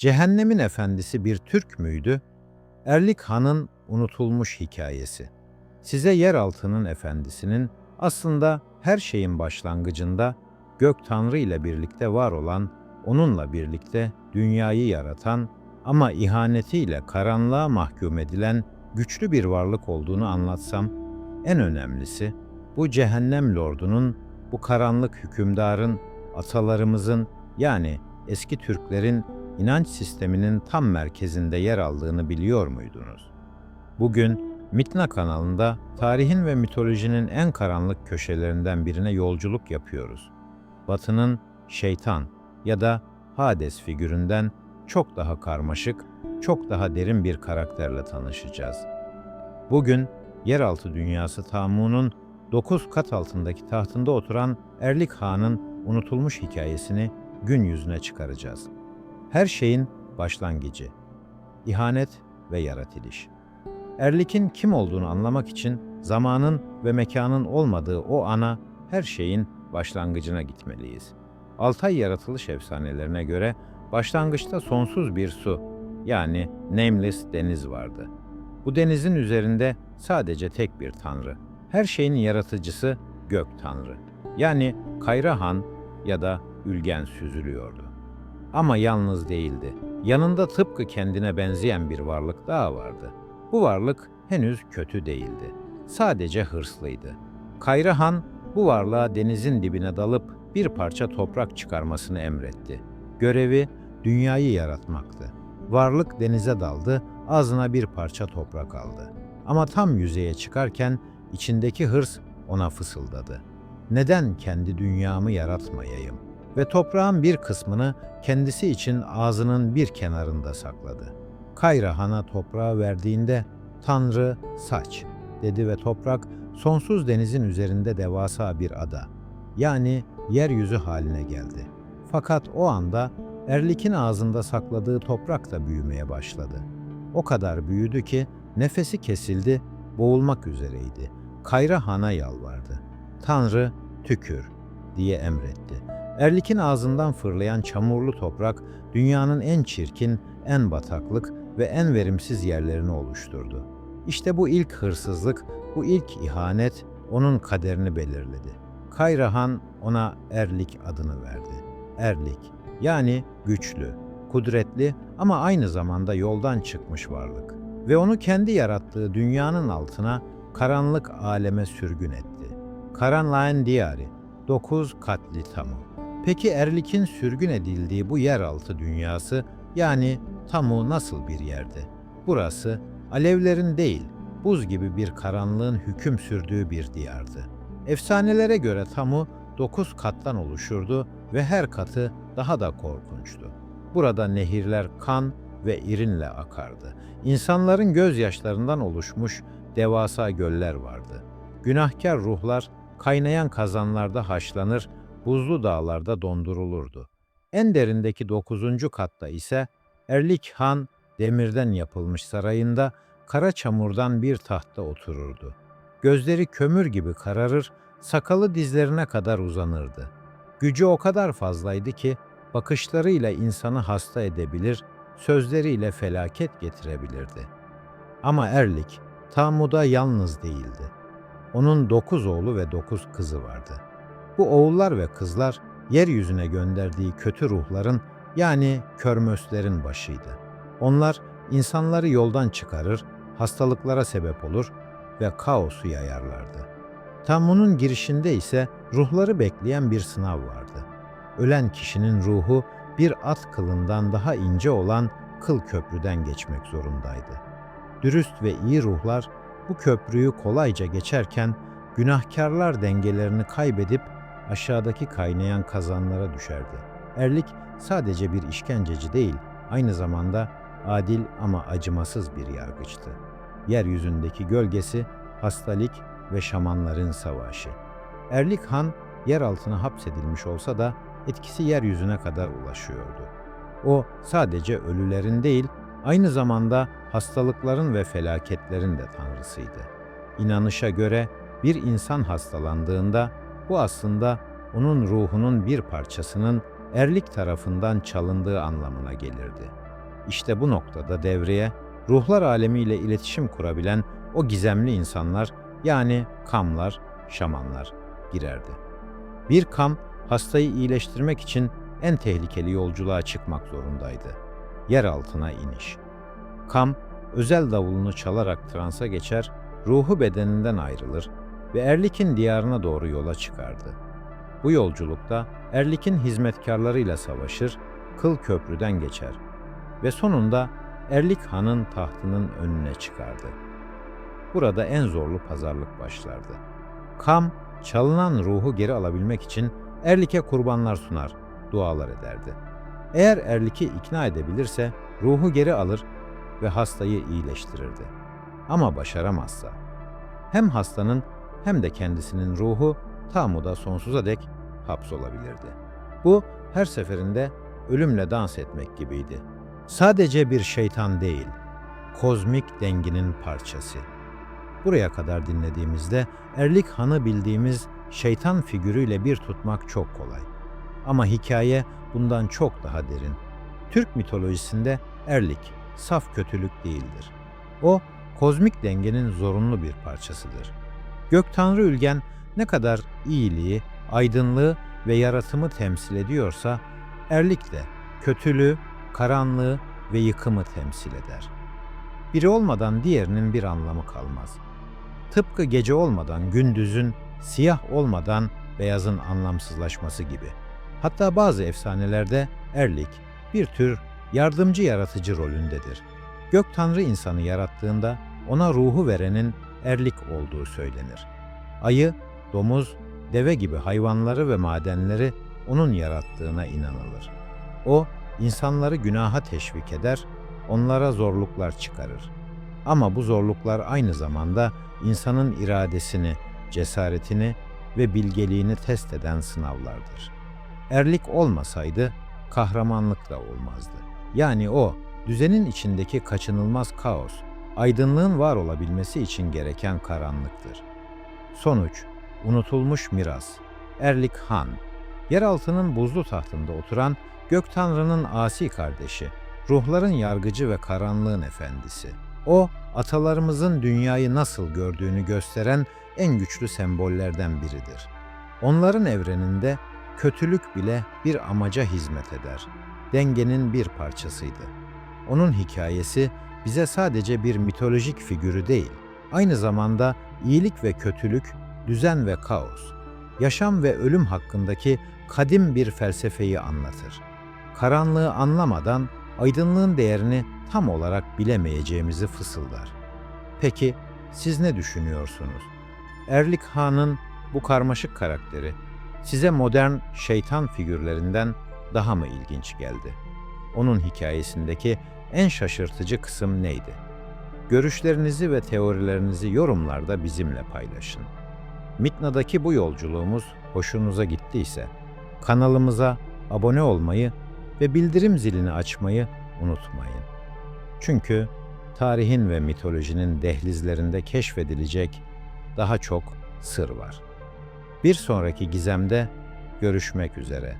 Cehennemin efendisi bir Türk müydü? Erlik Han'ın unutulmuş hikayesi. Size yeraltının efendisinin aslında her şeyin başlangıcında gök tanrı ile birlikte var olan, onunla birlikte dünyayı yaratan ama ihanetiyle karanlığa mahkum edilen güçlü bir varlık olduğunu anlatsam, en önemlisi bu cehennem lordunun, bu karanlık hükümdarın, atalarımızın yani eski Türklerin inanç sisteminin tam merkezinde yer aldığını biliyor muydunuz? Bugün Mitna kanalında tarihin ve mitolojinin en karanlık köşelerinden birine yolculuk yapıyoruz. Batı'nın şeytan ya da Hades figüründen çok daha karmaşık, çok daha derin bir karakterle tanışacağız. Bugün yeraltı dünyası Tamu'nun 9 kat altındaki tahtında oturan Erlik Han'ın unutulmuş hikayesini gün yüzüne çıkaracağız. Her şeyin başlangıcı. İhanet ve yaratılış. Erlik'in kim olduğunu anlamak için zamanın ve mekanın olmadığı o ana her şeyin başlangıcına gitmeliyiz. Altay yaratılış efsanelerine göre başlangıçta sonsuz bir su yani Nameless deniz vardı. Bu denizin üzerinde sadece tek bir tanrı. Her şeyin yaratıcısı gök tanrı. Yani Kayra Han ya da Ülgen süzülüyordu. Ama yalnız değildi. Yanında tıpkı kendine benzeyen bir varlık daha vardı. Bu varlık henüz kötü değildi. Sadece hırslıydı. Kayra Han bu varlığa denizin dibine dalıp bir parça toprak çıkarmasını emretti. Görevi dünyayı yaratmaktı. Varlık denize daldı, ağzına bir parça toprak aldı. Ama tam yüzeye çıkarken içindeki hırs ona fısıldadı. Neden kendi dünyamı yaratmayayım? Ve toprağın bir kısmını kendisi için ağzının bir kenarında sakladı. Kayra Han'a toprağı verdiğinde Tanrı saç dedi ve toprak sonsuz denizin üzerinde devasa bir ada yani yeryüzü haline geldi. Fakat o anda Erlik'in ağzında sakladığı toprak da büyümeye başladı. O kadar büyüdü ki nefesi kesildi, boğulmak üzereydi. Kayra Han'a yalvardı. Tanrı tükür diye emretti. Erlik'in ağzından fırlayan çamurlu toprak dünyanın en çirkin, en bataklık ve en verimsiz yerlerini oluşturdu. İşte bu ilk hırsızlık, bu ilk ihanet onun kaderini belirledi. Kayrahan ona Erlik adını verdi. Erlik yani güçlü, kudretli ama aynı zamanda yoldan çıkmış varlık ve onu kendi yarattığı dünyanın altına karanlık aleme sürgün etti. Karanlığın diyarı, dokuz katli tamu. Peki Erlik'in sürgün edildiği bu yeraltı dünyası yani Tamu nasıl bir yerdi? Burası alevlerin değil, buz gibi bir karanlığın hüküm sürdüğü bir diyardı. Efsanelere göre Tamu dokuz kattan oluşurdu ve her katı daha da korkunçtu. Burada nehirler kan ve irinle akardı. İnsanların gözyaşlarından oluşmuş devasa göller vardı. Günahkar ruhlar kaynayan kazanlarda haşlanır, buzlu dağlarda dondurulurdu. En derindeki dokuzuncu katta ise Erlik Han demirden yapılmış sarayında kara çamurdan bir tahtta otururdu. Gözleri kömür gibi kararır, sakalı dizlerine kadar uzanırdı. Gücü o kadar fazlaydı ki bakışlarıyla insanı hasta edebilir, sözleriyle felaket getirebilirdi. Ama Erlik, Tamu'da yalnız değildi. Onun dokuz oğlu ve dokuz kızı vardı. Bu oğullar ve kızlar, yeryüzüne gönderdiği kötü ruhların yani körmöslerin başıydı. Onlar insanları yoldan çıkarır, hastalıklara sebep olur ve kaosu yayarlardı. Tamu'nun girişinde ise ruhları bekleyen bir sınav vardı. Ölen kişinin ruhu bir at kılından daha ince olan kıl köprüden geçmek zorundaydı. Dürüst ve iyi ruhlar bu köprüyü kolayca geçerken günahkarlar dengelerini kaybedip aşağıdaki kaynayan kazanlara düşerdi. Erlik sadece bir işkenceci değil, aynı zamanda adil ama acımasız bir yargıçtı. Yeryüzündeki gölgesi hastalık ve şamanların savaşı. Erlik Han yer altına hapsedilmiş olsa da etkisi yeryüzüne kadar ulaşıyordu. O sadece ölülerin değil, aynı zamanda hastalıkların ve felaketlerin de tanrısıydı. İnanışa göre bir insan hastalandığında bu aslında onun ruhunun bir parçasının erlik tarafından çalındığı anlamına gelirdi. İşte bu noktada devreye ruhlar alemiyle iletişim kurabilen o gizemli insanlar yani kamlar, şamanlar girerdi. Bir kam hastayı iyileştirmek için en tehlikeli yolculuğa çıkmak zorundaydı. Yer altına iniş. Kam özel davulunu çalarak transa geçer, ruhu bedeninden ayrılır ve Erlik'in diyarına doğru yola çıkardı. Bu yolculukta Erlik'in hizmetkarlarıyla savaşır, Kıl Köprü'den geçer ve sonunda Erlik Han'ın tahtının önüne çıkardı. Burada en zorlu pazarlık başlardı. Kam, çalınan ruhu geri alabilmek için Erlik'e kurbanlar sunar, dualar ederdi. Eğer Erlik'i ikna edebilirse ruhu geri alır ve hastayı iyileştirirdi. Ama başaramazsa hem hastanın hem de kendisinin ruhu tamuda sonsuza dek hapsolabilirdi. Bu her seferinde ölümle dans etmek gibiydi. Sadece bir şeytan değil, kozmik denginin parçası. Buraya kadar dinlediğimizde Erlik Han'ı bildiğimiz şeytan figürüyle bir tutmak çok kolay. Ama hikaye bundan çok daha derin. Türk mitolojisinde Erlik saf kötülük değildir. O kozmik dengenin zorunlu bir parçasıdır. Gök Tanrı Ülgen ne kadar iyiliği, aydınlığı ve yaratımı temsil ediyorsa, Erlik de kötülüğü, karanlığı ve yıkımı temsil eder. Biri olmadan diğerinin bir anlamı kalmaz. Tıpkı gece olmadan gündüzün, siyah olmadan beyazın anlamsızlaşması gibi. Hatta bazı efsanelerde Erlik bir tür yardımcı yaratıcı rolündedir. Gök Tanrı insanı yarattığında ona ruhu verenin Erlik olduğu söylenir. Ayı, domuz, deve gibi hayvanları ve madenleri onun yarattığına inanılır. O, insanları günaha teşvik eder, onlara zorluklar çıkarır. Ama bu zorluklar aynı zamanda insanın iradesini, cesaretini ve bilgeliğini test eden sınavlardır. Erlik olmasaydı kahramanlık da olmazdı. Yani o, düzenin içindeki kaçınılmaz kaos, aydınlığın var olabilmesi için gereken karanlıktır. Sonuç, unutulmuş miras. Erlik Han, yeraltının buzlu tahtında oturan Gök Tanrı'nın asi kardeşi, ruhların yargıcı ve karanlığın efendisi. O, atalarımızın dünyayı nasıl gördüğünü gösteren en güçlü sembollerden biridir. Onların evreninde kötülük bile bir amaca hizmet eder. Dengenin bir parçasıydı. Onun hikayesi bize sadece bir mitolojik figürü değil, aynı zamanda iyilik ve kötülük, düzen ve kaos, yaşam ve ölüm hakkındaki kadim bir felsefeyi anlatır. Karanlığı anlamadan aydınlığın değerini tam olarak bilemeyeceğimizi fısıldar. Peki siz ne düşünüyorsunuz? Erlik Han'ın bu karmaşık karakteri size modern şeytan figürlerinden daha mı ilginç geldi? Onun hikayesindeki en şaşırtıcı kısım neydi? Görüşlerinizi ve teorilerinizi yorumlarda bizimle paylaşın. Mitna'daki bu yolculuğumuz hoşunuza gittiyse kanalımıza abone olmayı ve bildirim zilini açmayı unutmayın. Çünkü tarihin ve mitolojinin dehlizlerinde keşfedilecek daha çok sır var. Bir sonraki gizemde görüşmek üzere.